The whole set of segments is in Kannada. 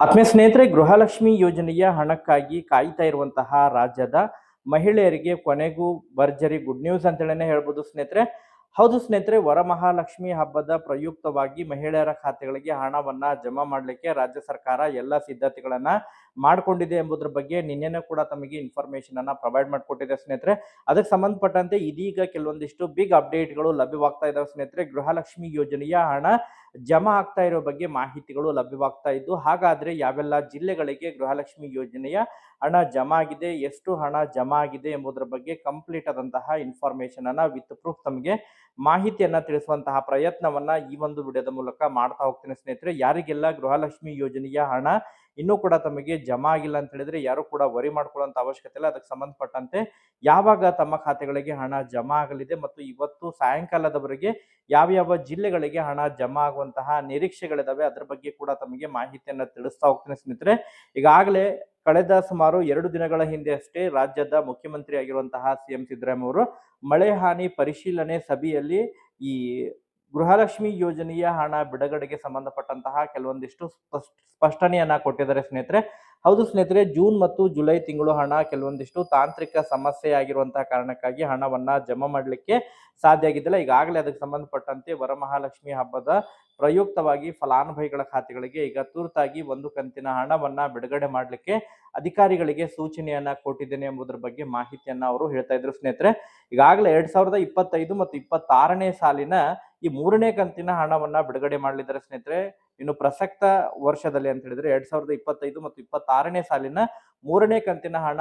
ಆತ್ಮೀಯ ಸ್ನೇಹಿತರೆ, ಗೃಹಲಕ್ಷ್ಮಿ ಯೋಜನೆಯ ಹಣಕ್ಕಾಗಿ ಕಾಯ್ತಾ ಇರುವಂತಹ ರಾಜ್ಯದ ಮಹಿಳೆಯರಿಗೆ ಕೊನೆಗೂ ಭರ್ಜರಿ ಗುಡ್ ನ್ಯೂಸ್ ಅಂತೇಳಿನೇ ಹೇಳ್ಬೋದು ಸ್ನೇಹಿತರೆ. ಹೌದು ಸ್ನೇಹಿತರೆ, ವರಮಹಾಲಕ್ಷ್ಮಿ ಹಬ್ಬದ ಪ್ರಯುಕ್ತವಾಗಿ ಮಹಿಳೆಯರ ಖಾತೆಗಳಿಗೆ ಹಣವನ್ನ ಜಮಾ ಮಾಡಲಿಕ್ಕೆ ರಾಜ್ಯ ಸರ್ಕಾರ ಎಲ್ಲ ಸಿದ್ಧತೆಗಳನ್ನ ಮಾಡ್ಕೊಂಡಿದೆ ಎಂಬುದರ ಬಗ್ಗೆ ನಿನ್ನೆನೂ ಕೂಡ ತಮಗೆ ಇನ್ಫಾರ್ಮೇಶನ್ ಅನ್ನ ಪ್ರೊವೈಡ್ ಮಾಡಿಕೊಟ್ಟಿದೆ ಸ್ನೇಹಿತರೆ. ಅದಕ್ಕೆ ಸಂಬಂಧಪಟ್ಟಂತೆ ಇದೀಗ ಕೆಲವೊಂದಿಷ್ಟು ಬಿಗ್ ಅಪ್ಡೇಟ್ಗಳು ಲಭ್ಯವಾಗ್ತಾ ಇದಾವೆ ಸ್ನೇಹಿತರೆ. ಗೃಹಲಕ್ಷ್ಮಿ ಯೋಜನೆಯ ಹಣ ಜಮಾ ಆಗ್ತಾ ಇರೋ ಬಗ್ಗೆ ಮಾಹಿತಿಗಳು ಲಭ್ಯವಾಗ್ತಾ ಇದ್ದು, ಹಾಗಾದ್ರೆ ಯಾವೆಲ್ಲ ಜಿಲ್ಲೆಗಳಿಗೆ ಗೃಹಲಕ್ಷ್ಮಿ ಯೋಜನೆಯ ಹಣ ಜಮಾ ಆಗಿದೆ, ಎಷ್ಟು ಹಣ ಜಮಾ ಆಗಿದೆ ಎಂಬುದರ ಬಗ್ಗೆ ಕಂಪ್ಲೀಟ್ ಆದಂತಹ ಇನ್ಫಾರ್ಮೇಶನ್ ಅನ್ನ ವಿತ್ ಪ್ರೂಫ್ ತಮಗೆ ಮಾಹಿತಿಯನ್ನ ತಿಳಿಸುವಂತಹ ಪ್ರಯತ್ನವನ್ನ ಈ ಒಂದು ವಿಡಿಯೋದ ಮೂಲಕ ಮಾಡ್ತಾ ಹೋಗ್ತೇನೆ ಸ್ನೇಹಿತರೆ. ಯಾರಿಗೆಲ್ಲ ಗೃಹಲಕ್ಷ್ಮಿ ಯೋಜನೆಯ ಹಣ ಇನ್ನೂ ಕೂಡ ತಮಗೆ ಜಮಾ ಆಗಿಲ್ಲ ಅಂತ ಹೇಳಿದ್ರೆ ಯಾರು ಕೂಡ ವರಿ ಮಾಡ್ಕೊಳ್ಳುವಂತ ಅವಶ್ಯಕತೆ ಇಲ್ಲ. ಅದಕ್ಕೆ ಸಂಬಂಧಪಟ್ಟಂತೆ ಯಾವಾಗ ತಮ್ಮ ಖಾತೆಗಳಿಗೆ ಹಣ ಜಮಾ ಆಗಲಿದೆ ಮತ್ತು ಇವತ್ತು ಸಾಯಂಕಾಲದವರೆಗೆ ಯಾವ ಯಾವ ಜಿಲ್ಲೆಗಳಿಗೆ ಹಣ ಜಮಾ ಆಗುವಂತಹ ನಿರೀಕ್ಷೆಗಳಿದಾವೆ, ಅದ್ರ ಬಗ್ಗೆ ಕೂಡ ತಮಗೆ ಮಾಹಿತಿಯನ್ನ ತಿಳಿಸ್ತಾ ಹೋಗ್ತೇನೆ ಸ್ನೇಹಿತರೆ. ಈಗಾಗಲೇ ಕಳೆದ ಸುಮಾರು ಎರಡು ದಿನಗಳ ಹಿಂದೆ ಅಷ್ಟೇ ರಾಜ್ಯದ ಮುಖ್ಯಮಂತ್ರಿ ಆಗಿರುವಂತಹ ಸಿ ಎಂ ಸಿದ್ದರಾಮಯ್ಯ ಅವರು ಮಳೆ ಹಾನಿ ಪರಿಶೀಲನೆ ಸಭೆಯಲ್ಲಿ ಈ ಗೃಹಲಕ್ಷ್ಮಿ ಯೋಜನೆಯ ಹಣ ಬಿಡುಗಡೆಗೆ ಸಂಬಂಧಪಟ್ಟಂತಹ ಕೆಲವೊಂದಿಷ್ಟು ಸ್ಪಷ್ಟ, ಸ್ಪಷ್ಟನೆಯನ್ನ ಕೊಟ್ಟಿದ್ದಾರೆ ಸ್ನೇಹಿತರೆ. ಹೌದು ಸ್ನೇಹಿತರೆ, ಜೂನ್ ಮತ್ತು ಜುಲೈ ತಿಂಗಳು ಹಣ ಕೆಲವೊಂದಿಷ್ಟು ತಾಂತ್ರಿಕ ಸಮಸ್ಯೆ ಆಗಿರುವಂತಹ ಕಾರಣಕ್ಕಾಗಿ ಹಣವನ್ನ ಜಮಾ ಮಾಡಲಿಕ್ಕೆ ಸಾಧ್ಯ ಆಗಿದ್ದಿಲ್ಲ. ಈಗಾಗಲೇ ಅದಕ್ಕೆ ಸಂಬಂಧಪಟ್ಟಂತೆ ವರಮಹಾಲಕ್ಷ್ಮಿ ಹಬ್ಬದ ಪ್ರಯುಕ್ತವಾಗಿ ಫಲಾನುಭವಿಗಳ ಖಾತೆಗಳಿಗೆ ಈಗ ತುರ್ತಾಗಿ ಒಂದು ಕಂತಿನ ಹಣವನ್ನ ಬಿಡುಗಡೆ ಮಾಡಲಿಕ್ಕೆ ಅಧಿಕಾರಿಗಳಿಗೆ ಸೂಚನೆಯನ್ನ ಕೊಟ್ಟಿದ್ದೇನೆ ಎಂಬುದರ ಬಗ್ಗೆ ಮಾಹಿತಿಯನ್ನ ಅವರು ಹೇಳ್ತಾ ಇದ್ರು. ಸ್ನೇಹಿತರೆ, ಈಗಾಗಲೇ ಎರಡ್ ಸಾವಿರದ ಇಪ್ಪತ್ತೈದು ಮತ್ತು ಇಪ್ಪತ್ತಾರನೇ ಸಾಲಿನ ಈ ಮೂರನೇ ಕಂತಿನ ಹಣವನ್ನ ಬಿಡುಗಡೆ ಮಾಡಲಿದ್ದಾರೆ. ಸ್ನೇಹಿತರೆ, ಇನ್ನು ಪ್ರಸಕ್ತ ವರ್ಷದಲ್ಲಿ ಅಂತ ಹೇಳಿದ್ರೆ ಎರಡ್ ಸಾವಿರದ ಇಪ್ಪತ್ತೈದು ಮತ್ತು ಇಪ್ಪತ್ತಾರನೇ ಸಾಲಿನ ಮೂರನೇ ಕಂತಿನ ಹಣ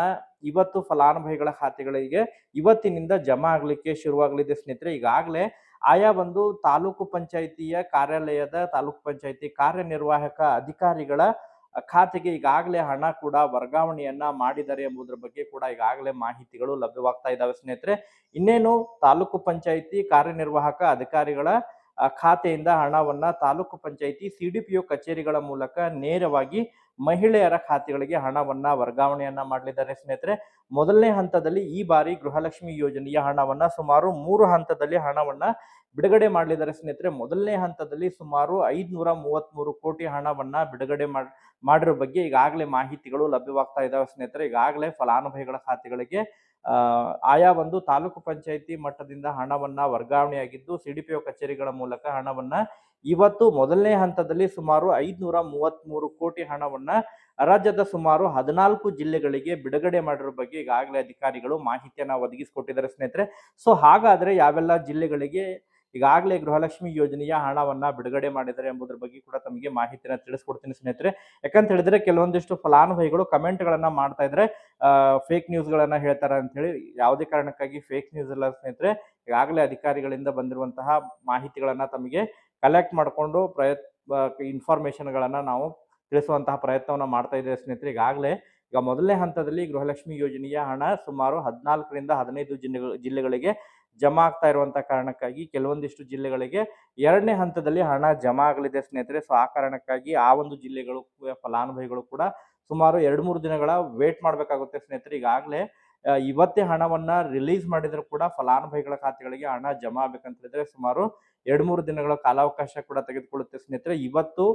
ಇವತ್ತು ಫಲಾನುಭವಿಗಳ ಖಾತೆಗಳಿಗೆ ಇವತ್ತಿನಿಂದ ಜಮಾ ಆಗ್ಲಿಕ್ಕೆ ಶುರುವಾಗಲಿದೆ. ಸ್ನೇಹಿತರೆ, ಈಗಾಗಲೇ ಆಯಾ ಒಂದು ತಾಲೂಕು ಪಂಚಾಯಿತಿಯ ಕಾರ್ಯಾಲಯದ ತಾಲೂಕು ಪಂಚಾಯಿತಿ ಕಾರ್ಯನಿರ್ವಾಹಕ ಅಧಿಕಾರಿಗಳ ಖಾತೆಗೆ ಈಗಾಗಲೇ ಹಣ ಕೂಡ ವರ್ಗಾವಣೆಯನ್ನ ಮಾಡಿದ್ದಾರೆ ಎಂಬುದರ ಬಗ್ಗೆ ಕೂಡ ಈಗಾಗಲೇ ಮಾಹಿತಿಗಳು ಲಭ್ಯವಾಗ್ತಾ ಇದ್ದಾವೆ ಸ್ನೇಹಿತರೆ. ಇನ್ನೇನು ತಾಲೂಕು ಪಂಚಾಯಿತಿ ಕಾರ್ಯನಿರ್ವಾಹಕ ಅಧಿಕಾರಿಗಳ ಖಾತೆಯಿಂದ ಹಣವನ್ನ ತಾಲೂಕು ಪಂಚಾಯಿತಿ ಸಿಡಿಪಿಒ ಕಚೇರಿಗಳ ಮೂಲಕ ನೇರವಾಗಿ ಮಹಿಳೆಯರ ಖಾತೆಗಳಿಗೆ ಹಣವನ್ನ ವರ್ಗಾವಣೆಯನ್ನ ಮಾಡಲಿದ್ದಾರೆ. ಸ್ನೇಹಿತರೆ, ಮೊದಲನೇ ಹಂತದಲ್ಲಿ ಈ ಬಾರಿ ಗೃಹಲಕ್ಷ್ಮಿ ಯೋಜನೆಯ ಹಣವನ್ನ ಸುಮಾರು ಮೂರು ಹಂತದಲ್ಲಿ ಹಣವನ್ನ ಬಿಡುಗಡೆ ಮಾಡಲಿದ್ದಾರೆ. ಸ್ನೇಹಿತರೆ, ಮೊದಲನೇ ಹಂತದಲ್ಲಿ ಸುಮಾರು ಐದ್ನೂರ ಮೂವತ್ಮೂರು ಕೋಟಿ ಹಣವನ್ನ ಬಿಡುಗಡೆ ಮಾಡ್, ಮಾಡಿರೋ ಬಗ್ಗೆ ಈಗಾಗಲೇ ಮಾಹಿತಿಗಳು ಲಭ್ಯವಾಗ್ತಾ ಇದಾವೆ. ಸ್ನೇಹಿತರೆ, ಈಗಾಗಲೇ ಫಲಾನುಭವಿಗಳ ಖಾತೆಗಳಿಗೆ ಆಯಾ ಒಂದು ತಾಲೂಕು ಪಂಚಾಯಿತಿ ಮಟ್ಟದಿಂದ ಹಣವನ್ನ ವರ್ಗಾವಣೆಯಾಗಿದ್ದು ಸಿಡಿಪಿಒ ಕಚೇರಿಗಳ ಮೂಲಕ ಹಣವನ್ನ ಇವತ್ತು ಮೊದಲನೇ ಹಂತದಲ್ಲಿ ಸುಮಾರು ಐದ್ನೂರ ಮೂವತ್ತ್ಮೂರು ಕೋಟಿ ಹಣವನ್ನ ರಾಜ್ಯದ ಸುಮಾರು ಹದಿನಾಲ್ಕು ಜಿಲ್ಲೆಗಳಿಗೆ ಬಿಡುಗಡೆ ಮಾಡಿರೋ ಬಗ್ಗೆ ಈಗಾಗಲೇ ಅಧಿಕಾರಿಗಳು ಮಾಹಿತಿಯನ್ನ ಒದಗಿಸಿಕೊಟ್ಟಿದ್ದಾರೆ ಸ್ನೇಹಿತರೆ. ಸೊ ಹಾಗಾದ್ರೆ ಯಾವೆಲ್ಲ ಜಿಲ್ಲೆಗಳಿಗೆ ಈಗಾಗಲೇ ಗೃಹಲಕ್ಷ್ಮಿ ಯೋಜನೆಯ ಹಣವನ್ನ ಬಿಡುಗಡೆ ಮಾಡಿದ್ದಾರೆ ಎಂಬುದರ ಬಗ್ಗೆ ಕೂಡ ತಮಗೆ ಮಾಹಿತಿನ ತಿಳಿಸ್ಕೊಡ್ತೀನಿ ಸ್ನೇಹಿತರೆ. ಯಾಕಂತ ಹೇಳಿದ್ರೆ ಕೆಲವೊಂದಿಷ್ಟು ಫಲಾನುಭವಿಗಳು ಕಮೆಂಟ್ ಗಳನ್ನ ಮಾಡ್ತಾ ಇದ್ರೆ ಫೇಕ್ ನ್ಯೂಸ್ ಗಳನ್ನ ಹೇಳ್ತಾರೆ ಅಂತ ಹೇಳಿ ಯಾವುದೇ ಕಾರಣಕ್ಕಾಗಿ ಫೇಕ್ ನ್ಯೂಸ್ ಇಲ್ಲ ಸ್ನೇಹಿತರೆ. ಈಗಾಗಲೇ ಅಧಿಕಾರಿಗಳಿಂದ ಬಂದಿರುವಂತಹ ಮಾಹಿತಿಗಳನ್ನ ತಮಗೆ ಕಲೆಕ್ಟ್ ಮಾಡಿಕೊಂಡು ಪ್ರಯತ್ ಇನ್ಫಾರ್ಮೇಷನ್ಗಳನ್ನು ನಾವು ತಿಳಿಸುವಂತಹ ಪ್ರಯತ್ನವನ್ನು ಮಾಡ್ತಾ ಇದ್ದೇವೆ ಸ್ನೇಹಿತರೆ. ಈಗಾಗಲೇ ಈಗ ಮೊದಲನೇ ಹಂತದಲ್ಲಿ ಗೃಹಲಕ್ಷ್ಮಿ ಯೋಜನೆಯ ಹಣ ಸುಮಾರು ಹದಿನಾಲ್ಕರಿಂದ ಹದಿನೈದು ಜಿಲ್ಲೆಗಳು ಜಿಲ್ಲೆಗಳಿಗೆ ಜಮಾ ಆಗ್ತಾ ಇರುವಂತಹ ಕಾರಣಕ್ಕಾಗಿ ಕೆಲವೊಂದಿಷ್ಟು ಜಿಲ್ಲೆಗಳಿಗೆ ಎರಡನೇ ಹಂತದಲ್ಲಿ ಹಣ ಜಮಾ ಆಗಲಿದೆ ಸ್ನೇಹಿತರೆ. ಸೊ ಆ ಕಾರಣಕ್ಕಾಗಿ ಆ ಒಂದು ಜಿಲ್ಲೆಗಳು, ಫಲಾನುಭವಿಗಳು ಕೂಡ ಸುಮಾರು ಎರಡು ಮೂರು ದಿನಗಳ ವೇಟ್ ಮಾಡಬೇಕಾಗುತ್ತೆ ಸ್ನೇಹಿತರೆ. ಈಗಾಗಲೇ ಇವತ್ತೇ ಹಣವನ್ನ ರಿಲೀಸ್ ಮಾಡಿದ್ರು ಕೂಡ ಫಲಾನುಭವಿಗಳ ಖಾತೆಗಳಿಗೆ ಹಣ ಜಮಾ ಆಗ್ಬೇಕಂತ ಹೇಳಿದ್ರೆ ಸುಮಾರು ಎರಡು ಮೂರು ದಿನಗಳ ಕಾಲಾವಕಾಶ ಕೂಡ ತೆಗೆದುಕೊಳ್ಳುತ್ತೆ ಸ್ನೇಹಿತರೆ. ಇವತ್ತು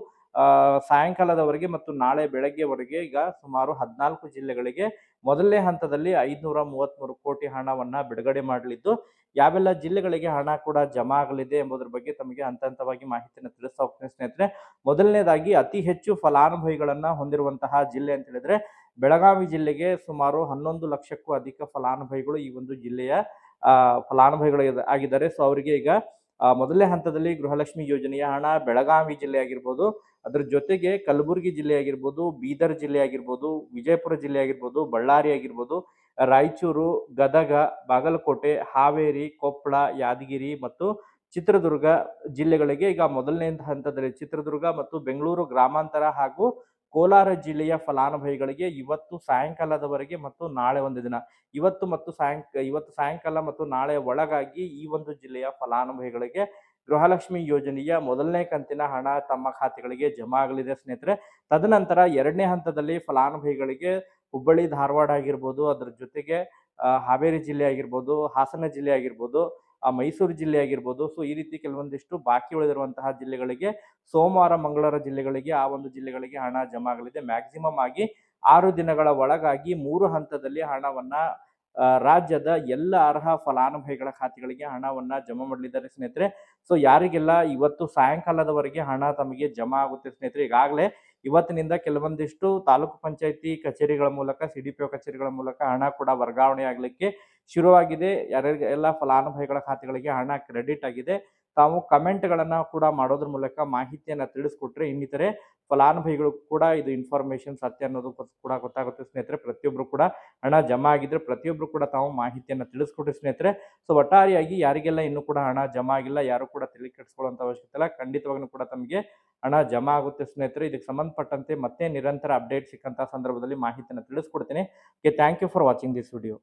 ಸಾಯಂಕಾಲದವರೆಗೆ ಮತ್ತು ನಾಳೆ ಬೆಳಗ್ಗೆವರೆಗೆ ಈಗ ಸುಮಾರು ಹದಿನಾಲ್ಕು ಜಿಲ್ಲೆಗಳಿಗೆ ಮೊದಲನೇ ಹಂತದಲ್ಲಿ ಐದ್ನೂರ ಮೂವತ್ಮೂರು ಕೋಟಿ ಹಣವನ್ನು ಬಿಡುಗಡೆ ಮಾಡಲಿದ್ದು, ಯಾವೆಲ್ಲ ಜಿಲ್ಲೆಗಳಿಗೆ ಹಣ ಕೂಡ ಜಮಾ ಆಗಲಿದೆ ಎಂಬುದರ ಬಗ್ಗೆ ತಮಗೆ ಹಂತ ಹಂತವಾಗಿ ಮಾಹಿತಿಯನ್ನು ತಿಳಿಸ್ತಾ ಹೋಗ್ತೀನಿ ಸ್ನೇಹಿತರೆ. ಮೊದಲನೇದಾಗಿ ಅತಿ ಹೆಚ್ಚು ಫಲಾನುಭವಿಗಳನ್ನು ಹೊಂದಿರುವಂತಹ ಜಿಲ್ಲೆ ಅಂತ ಹೇಳಿದ್ರೆ, ಬೆಳಗಾವಿ ಜಿಲ್ಲೆಗೆ ಸುಮಾರು ಹನ್ನೊಂದು ಲಕ್ಷಕ್ಕೂ ಅಧಿಕ ಫಲಾನುಭವಿಗಳು ಈ ಒಂದು ಜಿಲ್ಲೆಯ ಫಲಾನುಭವಿಗಳು ಆಗಿದ್ದಾರೆ. ಸೊ ಅವರಿಗೆ ಈಗ ಮೊದಲನೇ ಹಂತದಲ್ಲಿ ಗೃಹಲಕ್ಷ್ಮಿ ಯೋಜನೆಯ ಹಣ ಬೆಳಗಾವಿ ಜಿಲ್ಲೆ ಆಗಿರ್ಬೋದು, ಅದ್ರ ಜೊತೆಗೆ ಕಲಬುರಗಿ ಜಿಲ್ಲೆ ಆಗಿರ್ಬೋದು, ಬೀದರ್ ಜಿಲ್ಲೆ ಆಗಿರ್ಬೋದು, ವಿಜಯಪುರ ಜಿಲ್ಲೆ ಆಗಿರ್ಬೋದು, ಬಳ್ಳಾರಿ ಆಗಿರ್ಬೋದು, ರಾಯಚೂರು, ಗದಗ, ಬಾಗಲಕೋಟೆ, ಹಾವೇರಿ, ಕೊಪ್ಪಳ, ಯಾದಗಿರಿ ಮತ್ತು ಚಿತ್ರದುರ್ಗ ಜಿಲ್ಲೆಗಳಿಗೆ ಈಗ ಮೊದಲನೇ ಹಂತದಲ್ಲಿ ಚಿತ್ರದುರ್ಗ ಮತ್ತು ಬೆಂಗಳೂರು ಗ್ರಾಮಾಂತರ ಹಾಗೂ ಕೋಲಾರ ಜಿಲ್ಲೆಯ ಫಲಾನುಭವಿಗಳಿಗೆ ಇವತ್ತು ಸಾಯಂಕಾಲದವರೆಗೆ ಮತ್ತು ನಾಳೆ ಒಂದು ದಿನ. ಇವತ್ತು ಮತ್ತು ಸಾಯಂಕ, ಇವತ್ತು ಸಾಯಂಕಾಲ ಮತ್ತು ನಾಳೆ ಒಳಗಾಗಿ ಈ ಒಂದು ಜಿಲ್ಲೆಯ ಫಲಾನುಭವಿಗಳಿಗೆ ಗೃಹಲಕ್ಷ್ಮಿ ಯೋಜನೆಯ ಮೊದಲನೇ ಕಂತಿನ ಹಣ ತಮ್ಮ ಖಾತೆಗಳಿಗೆ ಜಮಾ ಆಗಲಿದೆ ಸ್ನೇಹಿತರೆ. ತದನಂತರ ಎರಡನೇ ಹಂತದಲ್ಲಿ ಫಲಾನುಭವಿಗಳಿಗೆ ಹುಬ್ಬಳ್ಳಿ ಧಾರವಾಡ ಆಗಿರ್ಬೋದು, ಅದರ ಜೊತೆಗೆ ಹಾವೇರಿ ಜಿಲ್ಲೆ ಆಗಿರ್ಬೋದು, ಹಾಸನ ಜಿಲ್ಲೆ ಆಗಿರ್ಬೋದು ಆ ಮೈಸೂರು ಜಿಲ್ಲೆ ಆಗಿರ್ಬೋದು. ಸೊ ಈ ರೀತಿ ಕೆಲವೊಂದಿಷ್ಟು ಬಾಕಿ ಉಳಿದಿರುವಂತಹ ಜಿಲ್ಲೆಗಳಿಗೆ ಸೋಮವಾರ, ಮಂಗಳವಾರ ಜಿಲ್ಲೆಗಳಿಗೆ ಆ ಒಂದು ಜಿಲ್ಲೆಗಳಿಗೆ ಹಣ ಜಮಾ ಆಗಲಿದೆ. ಮ್ಯಾಕ್ಸಿಮಮ್ ಆಗಿ ಆರು ದಿನಗಳ ಒಳಗಾಗಿ ಮೂರು ಹಂತದಲ್ಲಿ ಹಣವನ್ನ ರಾಜ್ಯದ ಎಲ್ಲ ಅರ್ಹ ಫಲಾನುಭವಿಗಳ ಖಾತೆಗಳಿಗೆ ಹಣವನ್ನ ಜಮಾ ಮಾಡಲಿದ್ದಾರೆ ಸ್ನೇಹಿತರೆ. ಸೊ ಯಾರಿಗೆಲ್ಲ ಇವತ್ತು ಸಾಯಂಕಾಲದವರೆಗೆ ಹಣ ತಮಗೆ ಜಮಾ ಆಗುತ್ತೆ ಸ್ನೇಹಿತರೆ, ಈಗಾಗಲೇ ಇವತ್ತಿನಿಂದ ಕೆಲವೊಂದಿಷ್ಟು ತಾಲೂಕು ಪಂಚಾಯಿತಿ ಕಚೇರಿಗಳ ಮೂಲಕ, ಸಿ ಡಿ ಪಿ ಒ ಕಚೇರಿಗಳ ಮೂಲಕ ಹಣ ಕೂಡ ವರ್ಗಾವಣೆ ಆಗಲಿಕ್ಕೆ ಶುರುವಾಗಿದೆ. ಯಾರ್ಯಾರಿಗೆ ಎಲ್ಲ ಫಲಾನುಭವಿಗಳ ಖಾತೆಗಳಿಗೆ ಹಣ ಕ್ರೆಡಿಟ್ ಆಗಿದೆ. ತಾವು ಕಮೆಂಟ್ಗಳನ್ನು ಕೂಡ ಮಾಡೋದ್ರ ಮೂಲಕ ಮಾಹಿತಿಯನ್ನು ತಿಳಿಸ್ಕೊಟ್ರೆ ಇನ್ನಿತರೆ ಫಲಾನುಭವಿಗಳು ಕೂಡ ಇದು ಇನ್ಫಾರ್ಮೇಷನ್ ಸತ್ಯ ಅನ್ನೋದು ಕೂಡ ಗೊತ್ತಾಗುತ್ತೆ ಸ್ನೇಹಿತರೆ. ಪ್ರತಿಯೊಬ್ಬರು ಕೂಡ ಹಣ ಜಮಾ ಆಗಿದ್ರೆ ಪ್ರತಿಯೊಬ್ಬರು ಕೂಡ ತಾವು ಮಾಹಿತಿಯನ್ನು ತಿಳಿಸ್ಕೊಟ್ರಿ ಸ್ನೇಹಿತರೆ. ಸೊ, ಒಟ್ಟಾರೆಯಾಗಿ ಯಾರಿಗೆಲ್ಲ ಇನ್ನೂ ಕೂಡ ಹಣ ಜಮಾ ಆಗಿಲ್ಲ, ಯಾರು ಕೂಡ ತಲೆ ಕೆಡಿಸ್ಕೊಳ್ಳುವಂಥ ಅವಶ್ಯಕತೆ ಇಲ್ಲ, ಖಂಡಿತವಾಗ್ಲೂ ಕೂಡ ತಮಗೆ ಹಣ ಜಮಾ ಆಗುತ್ತೆ ಸ್ನೇಹಿತರೆ. ಇದಕ್ಕೆ ಸಂಬಂಧಪಟ್ಟಂತೆ ಮತ್ತೆ ನಿರಂತರ ಅಪ್ಡೇಟ್ ಸಿಕ್ಕಂಥ ಸಂದರ್ಭದಲ್ಲಿ ಮಾಹಿತಿಯನ್ನು ತಿಳಿಸ್ಕೊಡ್ತೀನಿ. Okay, thank you for watching this video.